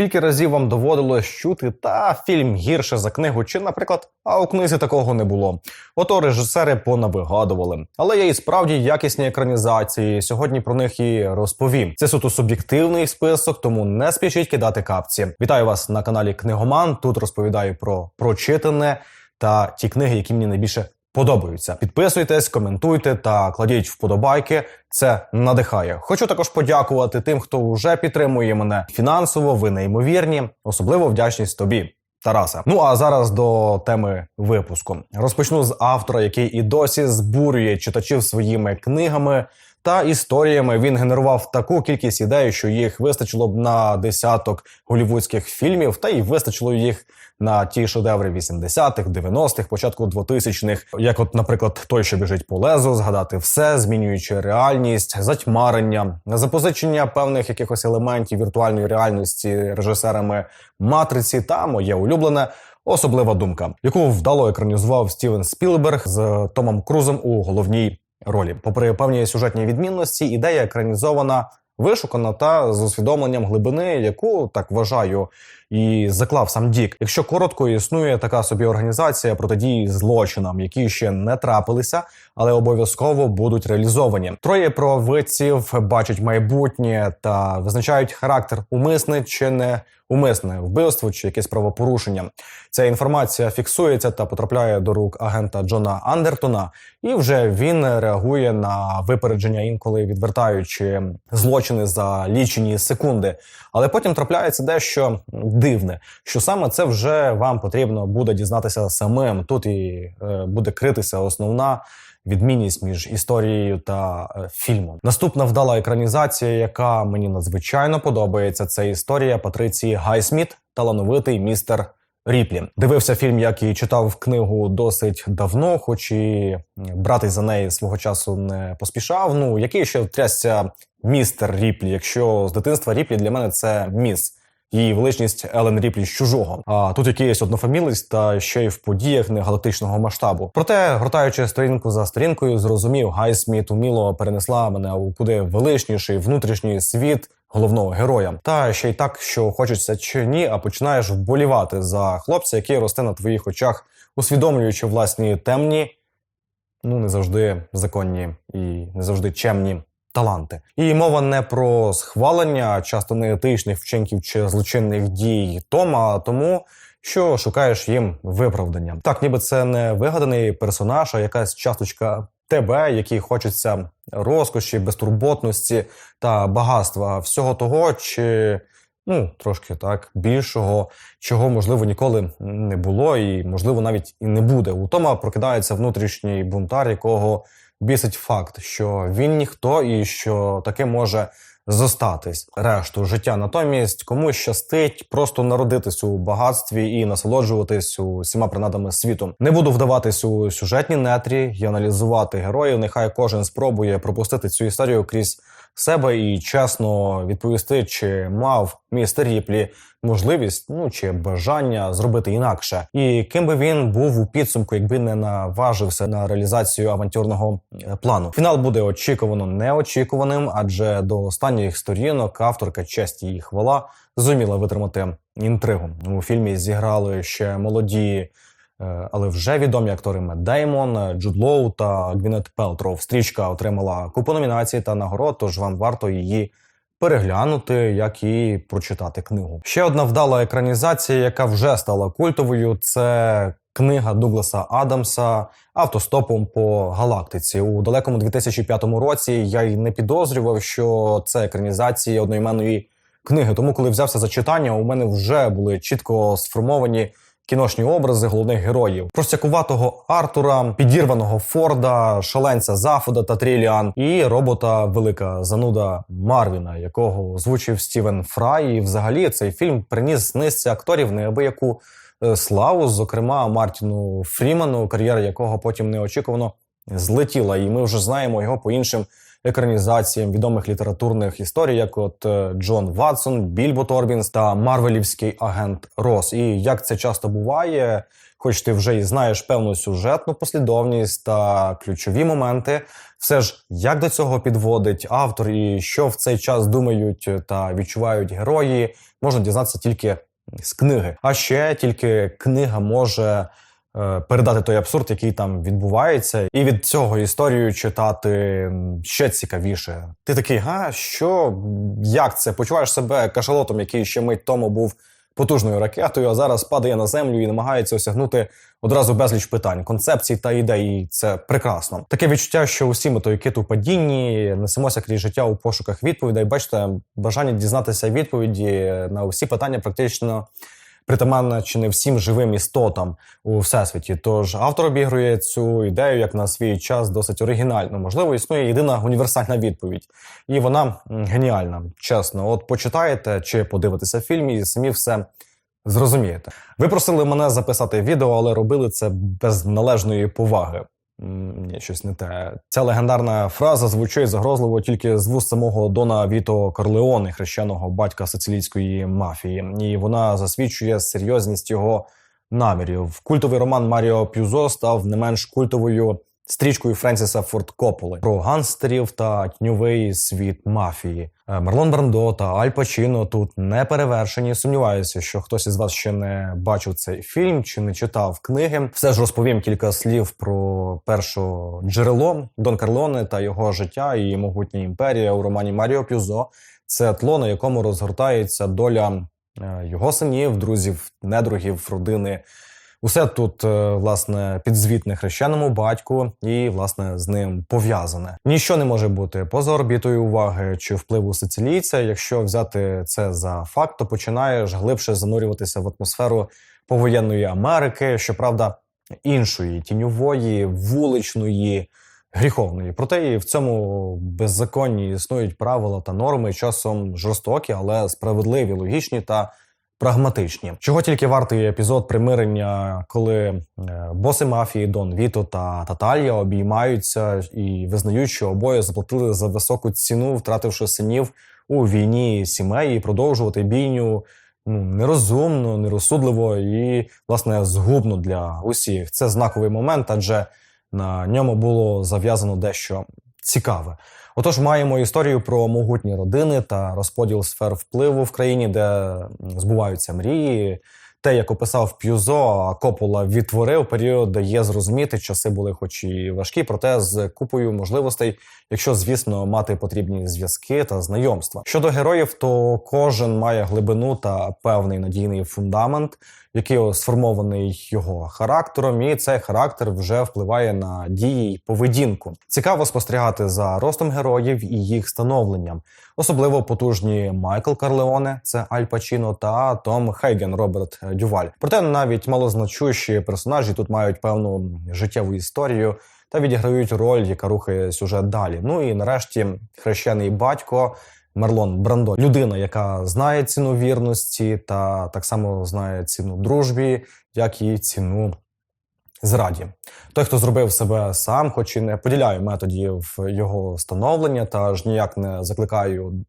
Скільки разів вам доводилось чути, та фільм гірше за книгу, чи, наприклад, а у книзі такого не було. Ото режисери понавигадували. Але є і справді якісні екранізації. Сьогодні про них і розповім. Це суто суб'єктивний список, тому не спішіть кидати капці. Вітаю вас на каналі Книгоман. Тут розповідаю про прочитане та ті книги, які мені найбільше подобаються. Підписуйтесь, коментуйте та кладіть вподобайки. Це надихає. Хочу також подякувати тим, хто вже підтримує мене фінансово. Ви неймовірні. Особливо вдячність тобі. Тараса, ну а зараз до теми випуску. Розпочну з автора, який і досі збурює читачів своїми книгами та історіями. Він генерував таку кількість ідей, що їх вистачило б на десяток голівудських фільмів, та й вистачило їх на ті шедеври 80-х, 90-х, початку 2000-х, як, от, наприклад, той, що біжить по лезу, згадати все, змінюючи реальність, затьмарення, запозичення певних якихось елементів віртуальної реальності режисерами матриці та моє улюблене. Особлива думка, яку вдало екранізував Стівен Спілберг з Томом Крузом у головній ролі. Попри певні сюжетні відмінності, ідея екранізована вишукана та з усвідомленням глибини, яку так вважаю, і заклав сам Дік. Якщо коротко існує така собі організація протидії злочинам, які ще не трапилися, але обов'язково будуть реалізовані. Троє провидців бачать майбутнє та визначають характер умисне чи не умисне вбивство чи якесь правопорушення. Ця інформація фіксується та потрапляє до рук агента Джона Андертона, і вже він реагує на випередження, інколи відвертаючи злочини за лічені секунди. Але потім трапляється дещо дивне, що саме це вже вам потрібно буде дізнатися самим. Тут і е, буде критися основна. Відмінність між історією та е, фільмом. Наступна вдала екранізація, яка мені надзвичайно подобається, це історія Патриції Гайсміт, талановитий містер Ріплі. Дивився фільм, як і читав книгу досить давно, хоч і братись за неї свого часу не поспішав. Ну який ще трясся містер Ріплі, якщо з дитинства Ріплі для мене це міс. Її величність Елен Ріплі з чужого. А тут якийсь однофамілець та ще й в подіях не галактичного масштабу. Проте, гортаючи сторінку за сторінкою, зрозумів, Гайсміт уміло перенесла мене у куди величніший внутрішній світ головного героя. Та ще й так, що хочеться чи ні, а починаєш вболівати за хлопця, який росте на твоїх очах, усвідомлюючи власні темні, ну не завжди законні і не завжди чемні таланти. І мова не про схвалення часто неетичних вчинків чи злочинних дій Тома, а тому. Що шукаєш їм виправдання, так ніби це не вигаданий персонаж, а якась часточка тебе, якій хочеться розкоші, безтурботності та багатства, всього того, чи ну трошки так більшого, чого можливо ніколи не було, і можливо навіть і не буде. У Тома прокидається внутрішній бунтар, якого бісить факт, що він ніхто і що таке може зостатись решту життя. Натомість комусь щастить просто народитись у багатстві і насолоджуватись усіма принадами світу. Не буду вдаватись у сюжетні нетрі і аналізувати героїв. Нехай кожен спробує пропустити цю історію крізь себе і чесно відповісти, чи мав містер Ріплі можливість, ну чи бажання зробити інакше, і ким би він був у підсумку, якби не наважився на реалізацію авантюрного е, плану. Фінал буде очікувано неочікуваним, адже до останніх сторінок авторка честь і хвала зуміла витримати інтригу. У фільмі зіграли ще молоді. Е, але вже відомі актори Мед Деймон, Джуд Лоу та Гвінет Пелтров. Стрічка отримала купу номінацій та нагород, тож вам варто її переглянути, як і прочитати книгу. Ще одна вдала екранізація, яка вже стала культовою. Це книга Дугласа Адамса автостопом по галактиці у далекому 2005 році. Я й не підозрював, що це екранізація одноіменної книги. Тому, коли взявся за читання, у мене вже були чітко сформовані кіношні образи головних героїв: простякуватого Артура, підірваного Форда, шаленця Зафода та Тріліан, і робота Велика Зануда Марвіна, якого озвучив Стівен Фрай. І взагалі цей фільм приніс низці акторів неабияку е, славу, зокрема Мартіну Фріману, кар'єра якого потім неочікувано злетіла, і ми вже знаємо його по іншим екранізаціям відомих літературних історій, як от е, Джон Ватсон, Більбо Торбінс та Марвелівський агент Рос. І як це часто буває, хоч ти вже і знаєш певну сюжетну послідовність та ключові моменти, все ж як до цього підводить автор і що в цей час думають та відчувають герої, можна дізнатися тільки з книги. А ще тільки книга може передати той абсурд, який там відбувається, і від цього історію читати ще цікавіше. Ти такий, га, що як це? Почуваєш себе кашалотом, який ще мить тому був потужною ракетою, а зараз падає на землю і намагається осягнути одразу безліч питань, концепцій та ідей. Це прекрасно. Таке відчуття, що усі ми той кит у падінні, несемося крізь життя у пошуках відповідей. Бачите, бажання дізнатися відповіді на усі питання практично. Притаманна чи не всім живим істотам у всесвіті. Тож автор обігрує цю ідею як на свій час досить оригінально. Можливо, існує єдина універсальна відповідь, і вона геніальна. Чесно, от почитаєте чи подивитеся фільм, і самі все зрозумієте. Ви просили мене записати відео, але робили це без належної поваги. Ні, щось не те. Ця легендарна фраза звучить загрозливо тільки з вуст самого Дона Віто Корлеоне, хрещеного батька сицилійської мафії, і вона засвідчує серйозність його намірів. Культовий роман Маріо Пюзо став не менш культовою стрічкою Френсіса Форд Копполи про гангстерів та тіньовий світ мафії. Е, Марлон Брандо та Аль Пачіно тут не перевершені. Сумніваюся, що хтось із вас ще не бачив цей фільм чи не читав книги. Все ж розповім кілька слів про перше джерело Дон Карлоне та його життя і могутня імперія у романі Маріо Пюзо. Це тло, на якому розгортається доля е, його синів, друзів, недругів, родини. Усе тут, е, власне, підзвітне хрещеному батьку і, власне, з ним пов'язане. Ніщо не може бути поза орбітою уваги чи впливу сицилійця. Якщо взяти це за факт, то починаєш глибше занурюватися в атмосферу повоєнної Америки, щоправда, іншої тіньової, вуличної. Гріховної, проте і в цьому беззаконні існують правила та норми, часом жорстокі, але справедливі, логічні та прагматичні. Чого тільки вартий епізод примирення, коли е, боси мафії Дон Віто та Таталія обіймаються і визнають, що обоє заплатили за високу ціну, втративши синів у війні сімей, і продовжувати бійню. Ну, нерозумно, нерозсудливо і, власне, згубно для усіх. Це знаковий момент, адже на ньому було зав'язано дещо цікаве. Отож, маємо історію про могутні родини та розподіл сфер впливу в країні, де збуваються мрії. Те, як описав П'юзо, а Копола відтворив період, дає зрозуміти, часи були, хоч і важкі, проте з купою можливостей, якщо, звісно, мати потрібні зв'язки та знайомства. Щодо героїв, то кожен має глибину та певний надійний фундамент, який сформований його характером, і цей характер вже впливає на дії й поведінку. Цікаво спостерігати за ростом героїв і їх становленням. Особливо потужні Майкл Карлеоне, це Аль Пачіно, та Том Хейген, Роберт Дюваль. Проте навіть малозначущі персонажі тут мають певну життєву історію та відіграють роль, яка рухає сюжет далі. Ну і нарешті хрещений батько. Мерлон Брандо, людина, яка знає ціну вірності, та так само знає ціну дружбі, як і ціну зраді. Той, хто зробив себе сам, хоч і не поділяю методів його становлення, та ж ніяк не закликаю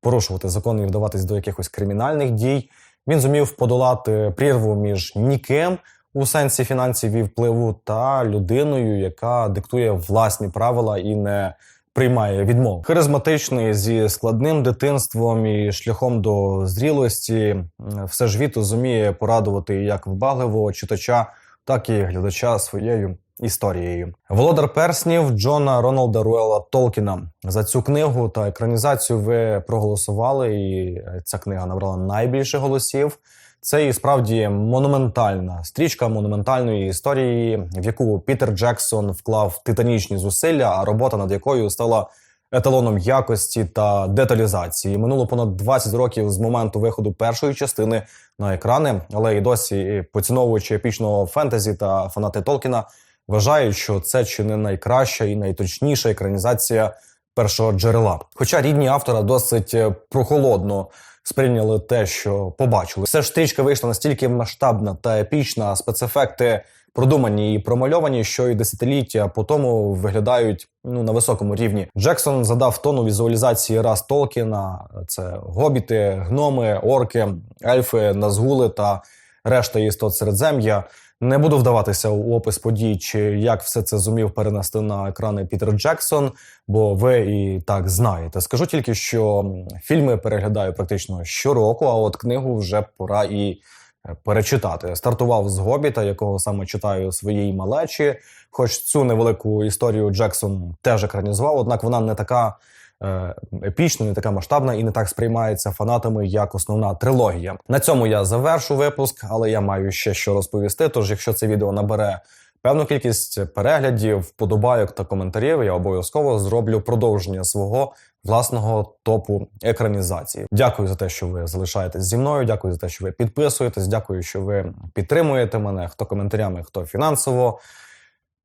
порушувати закони і вдаватись до якихось кримінальних дій. Він зумів подолати прірву між ніким у сенсі фінансів і впливу та людиною, яка диктує власні правила і не приймає відмов. Харизматичний зі складним дитинством і шляхом до зрілості, все ж Віто зуміє порадувати як вбагливого читача, так і глядача своєю історією. Володар перснів Джона Роналда Руела Толкіна. За цю книгу та екранізацію ви проголосували, і ця книга набрала найбільше голосів. Це і справді монументальна стрічка монументальної історії, в яку Пітер Джексон вклав титанічні зусилля, а робота над якою стала еталоном якості та деталізації. Минуло понад 20 років з моменту виходу першої частини на екрани, але і досі, поціновуючи епічного фентезі та фанати Толкіна, вважають, що це чи не найкраща і найточніша екранізація першого джерела. Хоча рідні автора досить е, прохолодно сприйняли те, що побачили. Все ж стрічка вийшла настільки масштабна та епічна, а спецефекти продумані і промальовані, що і десятиліття по тому виглядають ну на високому рівні. Джексон задав тону візуалізації рас Толкіна. Це гобіти, гноми, орки, ельфи, назгули та решта істот середзем'я. Не буду вдаватися у опис подій, чи як все це зумів перенести на екрани Пітер Джексон, бо ви і так знаєте. Скажу тільки, що фільми переглядаю практично щороку, а от книгу вже пора і е, перечитати. Стартував з Гобіта, якого саме читаю своїй малечі. Хоч цю невелику історію Джексон теж екранізував, однак вона не така е, епічна, не така масштабна і не так сприймається фанатами, як основна трилогія. На цьому я завершу випуск, але я маю ще що розповісти. Тож, якщо це відео набере певну кількість переглядів, вподобайок та коментарів, я обов'язково зроблю продовження свого власного топу екранізації. Дякую за те, що ви залишаєтесь зі мною. Дякую за те, що ви підписуєтесь. Дякую, що ви підтримуєте мене. Хто коментарями, хто фінансово.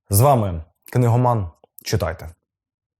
З вами книгоман. Читайте.